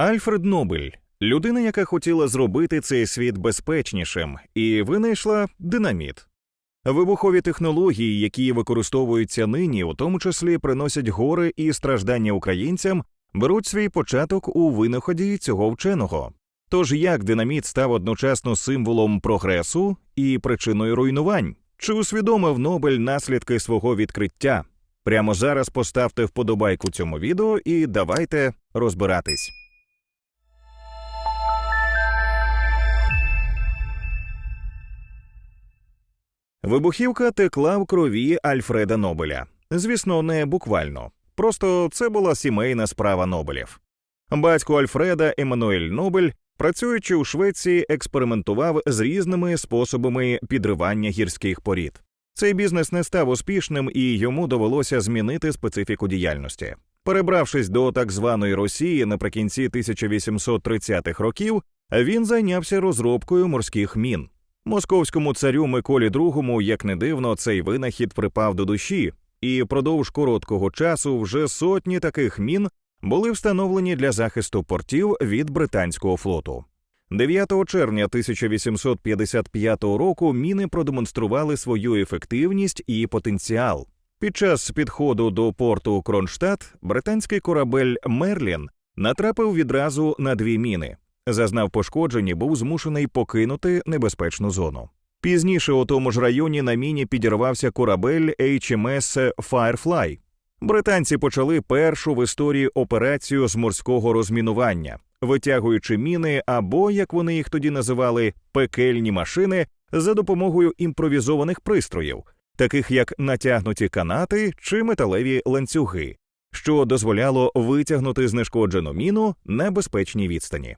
Альфред Нобель людина, яка хотіла зробити цей світ безпечнішим, і винайшла динаміт. Вибухові технології, які використовуються нині, у тому числі приносять гори і страждання українцям, беруть свій початок у винаході цього вченого. Тож як динаміт став одночасно символом прогресу і причиною руйнувань? Чи усвідомив Нобель наслідки свого відкриття? Прямо зараз поставте вподобайку цьому відео і давайте розбиратись. Вибухівка текла в крові Альфреда Нобеля. Звісно, не буквально. Просто це була сімейна справа Нобелів. Батько Альфреда Еммануель Нобель, працюючи у Швеції, експериментував з різними способами підривання гірських порід. Цей бізнес не став успішним і йому довелося змінити специфіку діяльності. Перебравшись до так званої Росії наприкінці 1830-х років, він зайнявся розробкою морських мін. Московському царю Миколі II, як не дивно, цей винахід припав до душі, і впродовж короткого часу вже сотні таких мін були встановлені для захисту портів від британського флоту. 9 червня 1855 року міни продемонстрували свою ефективність і потенціал. Під час підходу до порту Кронштадт британський корабель Мерлін натрапив відразу на дві міни. Зазнав пошкоджень і був змушений покинути небезпечну зону. Пізніше у тому ж районі на міні підірвався корабель HMS Firefly. Британці почали першу в історії операцію з морського розмінування, витягуючи міни або, як вони їх тоді називали, пекельні машини за допомогою імпровізованих пристроїв, таких як натягнуті канати чи металеві ланцюги, що дозволяло витягнути знешкоджену міну на безпечній відстані.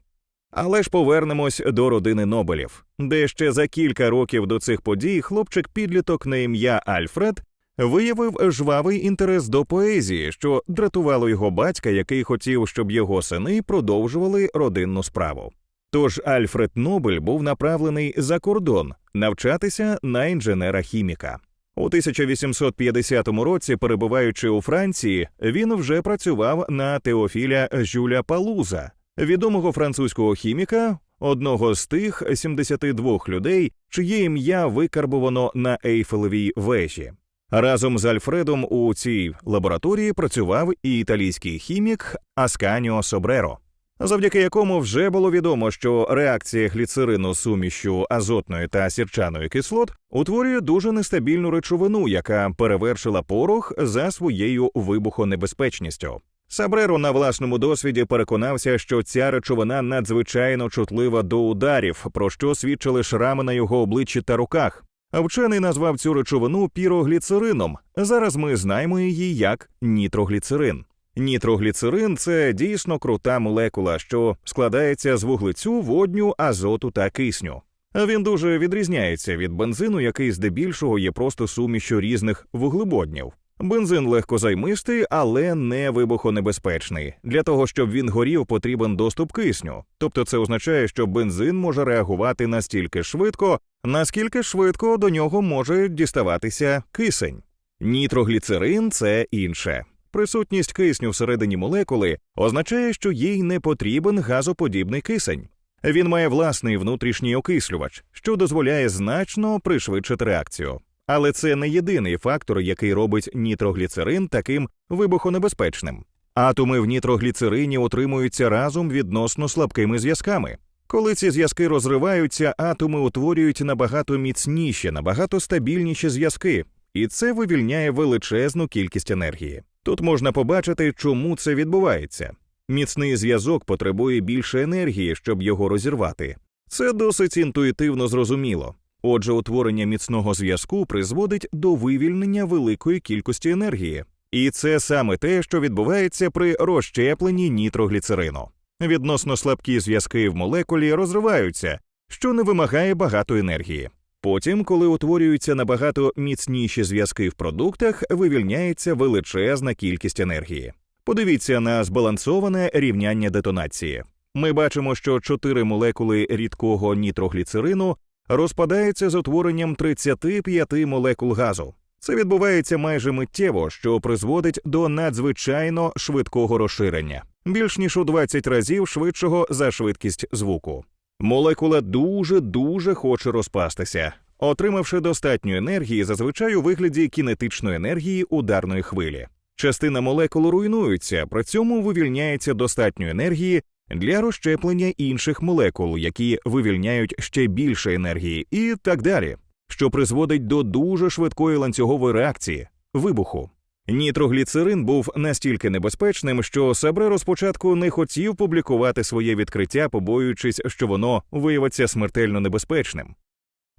Але ж повернемось до родини Нобелів, де ще за кілька років до цих подій хлопчик-підліток на ім'я Альфред виявив жвавий інтерес до поезії, що дратувало його батька, який хотів, щоб його сини продовжували родинну справу. Тож Альфред Нобель був направлений за кордон навчатися на інженера-хіміка. У 1850 році, перебуваючи у Франції, він вже працював на Теофіля Жюля Палуза, відомого французького хіміка, одного з тих 72 людей, чиє ім'я викарбовано на Ейфелевій вежі. Разом з Альфредом у цій лабораторії працював і італійський хімік Асканіо Собреро, завдяки якому вже було відомо, що реакція гліцерину сумішю азотної та сірчаної кислот утворює дуже нестабільну речовину, яка перевершила порох за своєю вибухонебезпечністю. Сабреро на власному досвіді переконався, що ця речовина надзвичайно чутлива до ударів, про що свідчили шрами на його обличчі та руках. Вчений назвав цю речовину пірогліцерином. Зараз ми знаємо її як нітрогліцерин. Нітрогліцерин це дійсно крута молекула, що складається з вуглецю, водню, азоту та кисню. Він дуже відрізняється від бензину, який здебільшого є просто сумішю різних вуглеводнів. Бензин легкозаймистий, але не вибухонебезпечний. Для того щоб він горів, потрібен доступ кисню. Тобто, це означає, що бензин може реагувати настільки швидко, наскільки швидко до нього може діставатися кисень. Нітрогліцерин це інше. Присутність кисню всередині молекули означає, що їй не потрібен газоподібний кисень. Він має власний внутрішній окислювач, що дозволяє значно пришвидшити реакцію. Але це не єдиний фактор, який робить нітрогліцерин таким вибухонебезпечним. Атоми в нітрогліцерині утримуються разом відносно слабкими зв'язками. Коли ці зв'язки розриваються, атоми утворюють набагато міцніші, набагато стабільніші зв'язки, і це вивільняє величезну кількість енергії. Тут можна побачити, чому це відбувається. Міцний зв'язок потребує більше енергії, щоб його розірвати. Це досить інтуїтивно зрозуміло. Отже, утворення міцного зв'язку призводить до вивільнення великої кількості енергії, і це саме те, що відбувається при розщепленні нітрогліцерину. Відносно слабкі зв'язки в молекулі розриваються, що не вимагає багато енергії. Потім, коли утворюються набагато міцніші зв'язки в продуктах, вивільняється величезна кількість енергії. Подивіться на збалансоване рівняння детонації. Ми бачимо, що чотири молекули рідкого нітрогліцерину розпадаються з утворенням 35 молекул газу. Це відбувається майже миттєво, що призводить до надзвичайно швидкого розширення. більш ніж у 20 разів швидшого за швидкість звуку. Молекула дуже дуже хоче розпастися, отримавши достатньо енергії, зазвичай у вигляді кінетичної енергії ударної хвилі. Частина молекул руйнується, при цьому вивільняється достатньо енергії для розщеплення інших молекул, які вивільняють ще більше енергії, і так далі, що призводить до дуже швидкої ланцюгової реакції вибуху. Нітрогліцерин був настільки небезпечним, що Сабреро спочатку не хотів публікувати своє відкриття, побоюючись, що воно виявиться смертельно небезпечним.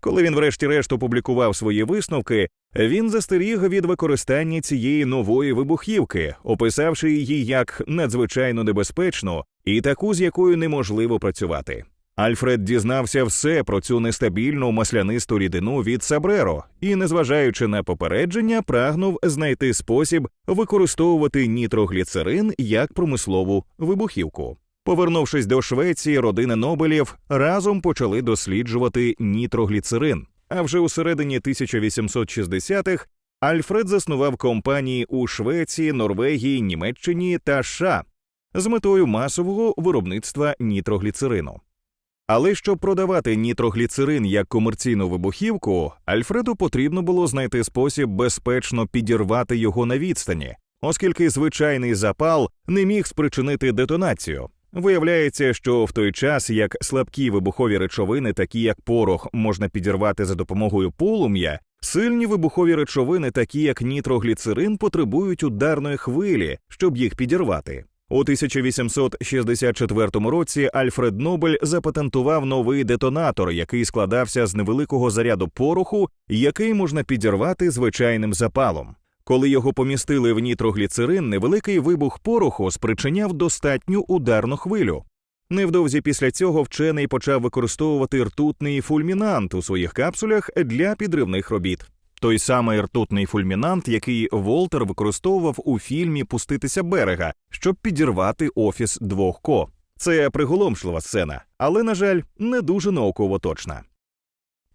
Коли він, врешті-решт, опублікував свої висновки, він застеріг від використання цієї нової вибухівки, описавши її як надзвичайно небезпечну і таку, з якою неможливо працювати. Альфред дізнався все про цю нестабільну маслянисту рідину від Сабреро і, незважаючи на попередження, прагнув знайти спосіб використовувати нітрогліцерин як промислову вибухівку. Повернувшись до Швеції, родина Нобелів разом почали досліджувати нітрогліцерин. А вже у середині 1860-х Альфред заснував компанії у Швеції, Норвегії, Німеччині та США з метою масового виробництва нітрогліцерину. Але щоб продавати нітрогліцерин як комерційну вибухівку, Альфреду потрібно було знайти спосіб безпечно підірвати його на відстані, оскільки звичайний запал не міг спричинити детонацію. Виявляється, що в той час як слабкі вибухові речовини, такі як порох, можна підірвати за допомогою полум'я, сильні вибухові речовини, такі як нітрогліцерин, потребують ударної хвилі, щоб їх підірвати. У 1864 році Альфред Нобель запатентував новий детонатор, який складався з невеликого заряду пороху, який можна підірвати звичайним запалом. Коли його помістили в нітрогліцерин, невеликий вибух пороху спричиняв достатню ударну хвилю. Невдовзі після цього вчений почав використовувати ртутний фульмінант у своїх капсулях для підривних робіт. Той самий ртутний фульмінант, який Волтер використовував у фільмі Пуститися берега, щоб підірвати офіс двох ко. Це приголомшлива сцена, але, на жаль, не дуже науково точна.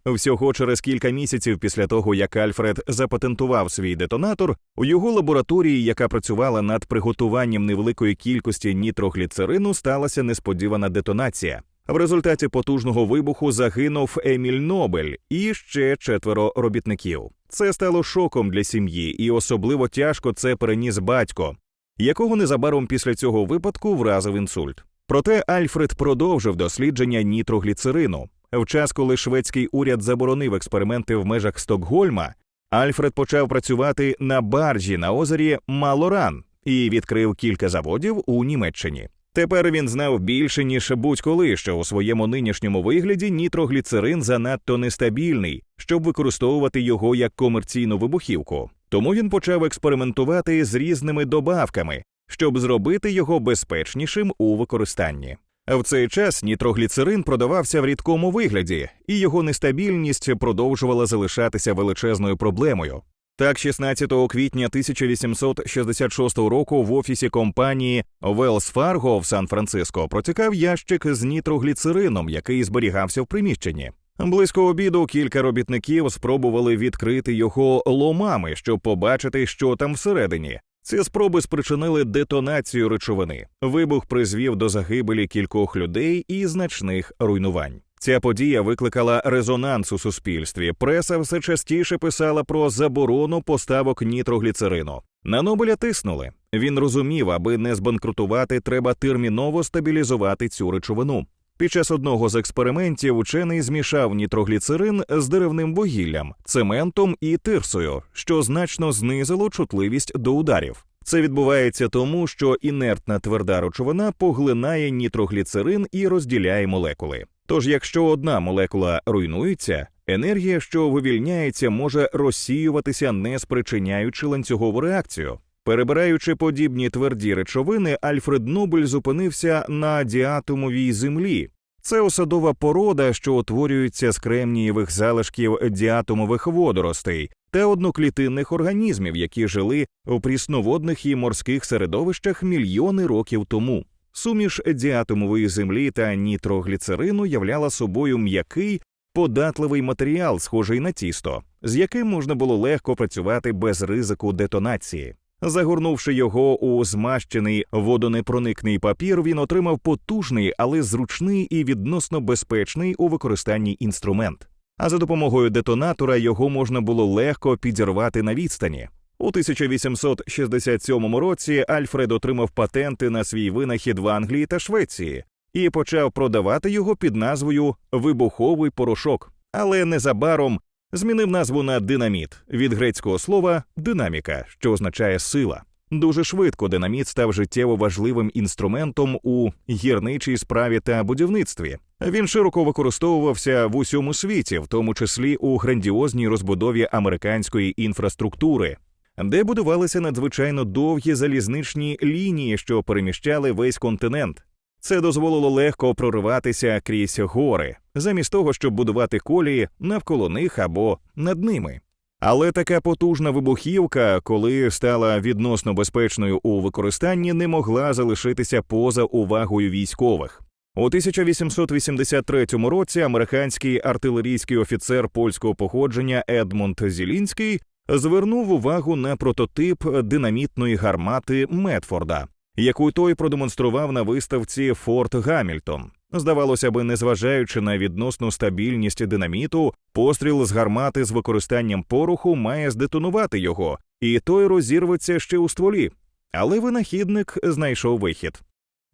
Всього через кілька місяців після того, як Альфред запатентував свій детонатор, у його лабораторії, яка працювала над приготуванням невеликої кількості нітрогліцерину, сталася несподівана детонація. В результаті потужного вибуху загинув Еміль Нобель і ще четверо робітників. Це стало шоком для сім'ї, і особливо тяжко це переніс батько, якого незабаром після цього випадку вразив інсульт. Проте Альфред продовжив дослідження нітрогліцерину. В час, коли шведський уряд заборонив експерименти в межах Стокгольма, Альфред почав працювати на баржі на озері Малоран і відкрив кілька заводів у Німеччині. Тепер він знав більше ніж будь-коли, що у своєму нинішньому вигляді нітрогліцерин занадто нестабільний, щоб використовувати його як комерційну вибухівку. Тому він почав експериментувати з різними добавками, щоб зробити його безпечнішим у використанні. В цей час нітрогліцерин продавався в рідкому вигляді, і його нестабільність продовжувала залишатися величезною проблемою. Так, 16 квітня 1866 року в офісі компанії Wells Fargo в Сан-Франциско протікав ящик з нітрогліцерином, який зберігався в приміщенні. Близько обіду кілька робітників спробували відкрити його ломами, щоб побачити, що там всередині. Ці спроби спричинили детонацію речовини. Вибух призвів до загибелі кількох людей і значних руйнувань. Ця подія викликала резонанс у суспільстві. Преса все частіше писала про заборону поставок нітрогліцерину. На Нобеля тиснули. Він розумів, аби не збанкрутувати, треба терміново стабілізувати цю речовину. Під час одного з експериментів учений змішав нітрогліцерин з деревним вугіллям, цементом і тирсою, що значно знизило чутливість до ударів. Це відбувається тому, що інертна тверда речовина поглинає нітрогліцерин і розділяє молекули. Тож, якщо одна молекула руйнується, енергія, що вивільняється, може розсіюватися, не спричиняючи ланцюгову реакцію. Перебираючи подібні тверді речовини, Альфред Нобель зупинився на діатомовій землі. Це осадова порода, що утворюється з кремнієвих залишків діатомових водоростей та одноклітинних організмів, які жили у прісноводних і морських середовищах мільйони років тому. Суміш діатомової землі та нітрогліцерину являла собою м'який податливий матеріал, схожий на тісто, з яким можна було легко працювати без ризику детонації. Загорнувши його у змащений водонепроникний папір, він отримав потужний, але зручний і відносно безпечний у використанні інструмент. А за допомогою детонатора його можна було легко підірвати на відстані. У 1867 році Альфред отримав патенти на свій винахід в Англії та Швеції і почав продавати його під назвою вибуховий порошок, але незабаром змінив назву на динаміт від грецького слова динаміка, що означає сила. Дуже швидко динаміт став життєво важливим інструментом у гірничій справі та будівництві. Він широко використовувався в усьому світі, в тому числі у грандіозній розбудові американської інфраструктури, де будувалися надзвичайно довгі залізничні лінії, що переміщали весь континент. Це дозволило легко прориватися крізь гори, замість того, щоб будувати колії навколо них або над ними. Але така потужна вибухівка, коли стала відносно безпечною у використанні, не могла залишитися поза увагою військових. У 1883 році американський артилерійський офіцер польського походження Едмунд Зілінський звернув увагу на прототип динамітної гармати Медфорда, яку той продемонстрував на виставці Форт Гамільтон. Здавалося би, незважаючи на відносну стабільність динаміту, постріл з гармати з використанням пороху має здетонувати його, і той розірветься ще у стволі. Але винахідник знайшов вихід.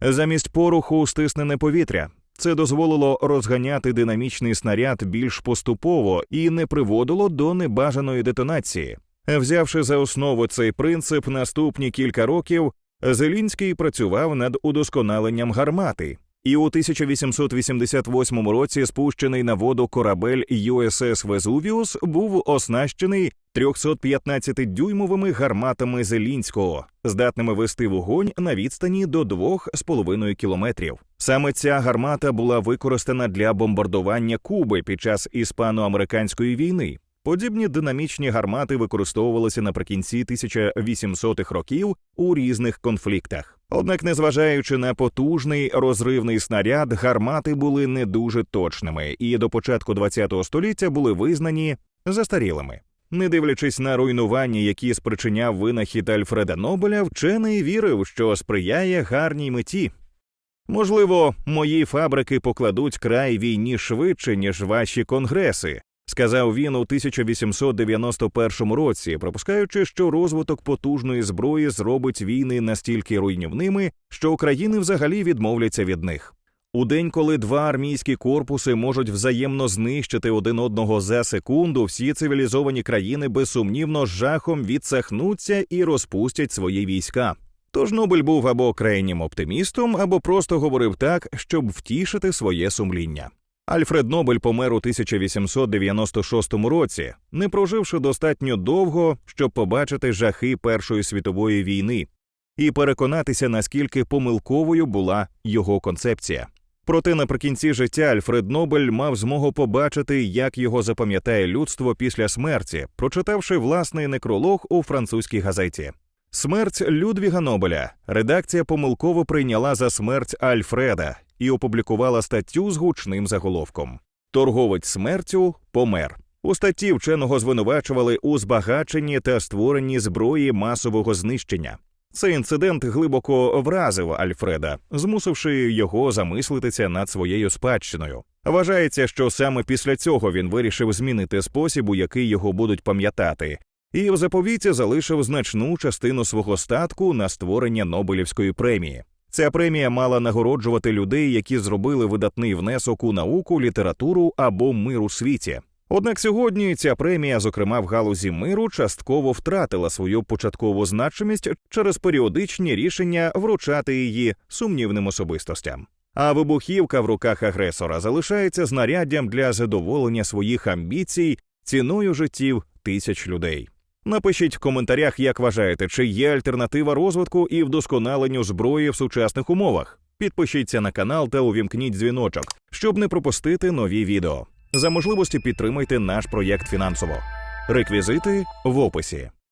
Замість пороху стиснене повітря. Це дозволило розганяти динамічний снаряд більш поступово і не приводило до небажаної детонації. Взявши за основу цей принцип наступні кілька років, Зелінський працював над удосконаленням гармати, і у 1888 році спущений на воду корабель USS Везувіус був оснащений 315-дюймовими гарматами Зелінського, здатними вести вогонь на відстані до 2,5 кілометрів. Саме ця гармата була використана для бомбардування Куби під час іспано-американської війни. Подібні динамічні гармати використовувалися наприкінці 1800-х років у різних конфліктах. Однак, незважаючи на потужний розривний снаряд, гармати були не дуже точними і до початку ХХ століття були визнані застарілими. Не дивлячись на руйнування, які спричиняв винахід Альфреда Нобеля, вчений вірив, що сприяє гарній меті. Можливо, мої фабрики покладуть край війні швидше, ніж ваші конгреси, сказав він у 1891 році, припускаючи, що розвиток потужної зброї зробить війни настільки руйнівними, що України взагалі відмовляться від них. У день, коли два армійські корпуси можуть взаємно знищити один одного за секунду, всі цивілізовані країни безсумнівно з жахом відсахнуться і розпустять свої війська. Тож Нобель був або крайнім оптимістом, або просто говорив так, щоб втішити своє сумління. Альфред Нобель помер у 1896 році, не проживши достатньо довго, щоб побачити жахи Першої світової війни і переконатися, наскільки помилковою була його концепція. Проте наприкінці життя Альфред Нобель мав змогу побачити, як його запам'ятає людство після смерті, прочитавши власний некролог у французькій газеті. Смерть Людвіга Нобеля редакція помилково прийняла за смерть Альфреда і опублікувала статтю з гучним заголовком Торговець смертю помер. У статті вченого звинувачували у збагаченні та створенні зброї масового знищення. Цей інцидент глибоко вразив Альфреда, змусивши його замислитися над своєю спадщиною. Вважається, що саме після цього він вирішив змінити спосіб, у який його будуть пам'ятати, і в заповіті залишив значну частину свого статку на створення Нобелівської премії. Ця премія мала нагороджувати людей, які зробили видатний внесок у науку, літературу або мир у світі. Однак сьогодні ця премія, зокрема в галузі миру, частково втратила свою початкову значимість через періодичні рішення вручати її сумнівним особистостям. А вибухівка в руках агресора залишається знаряддям для задоволення своїх амбіцій ціною життів тисяч людей. Напишіть в коментарях, як вважаєте, чи є альтернатива розвитку і вдосконаленню зброї в сучасних умовах. Підпишіться на канал та увімкніть дзвіночок, щоб не пропустити нові відео. За можливості підтримайте наш проєкт фінансово. Реквізити в описі.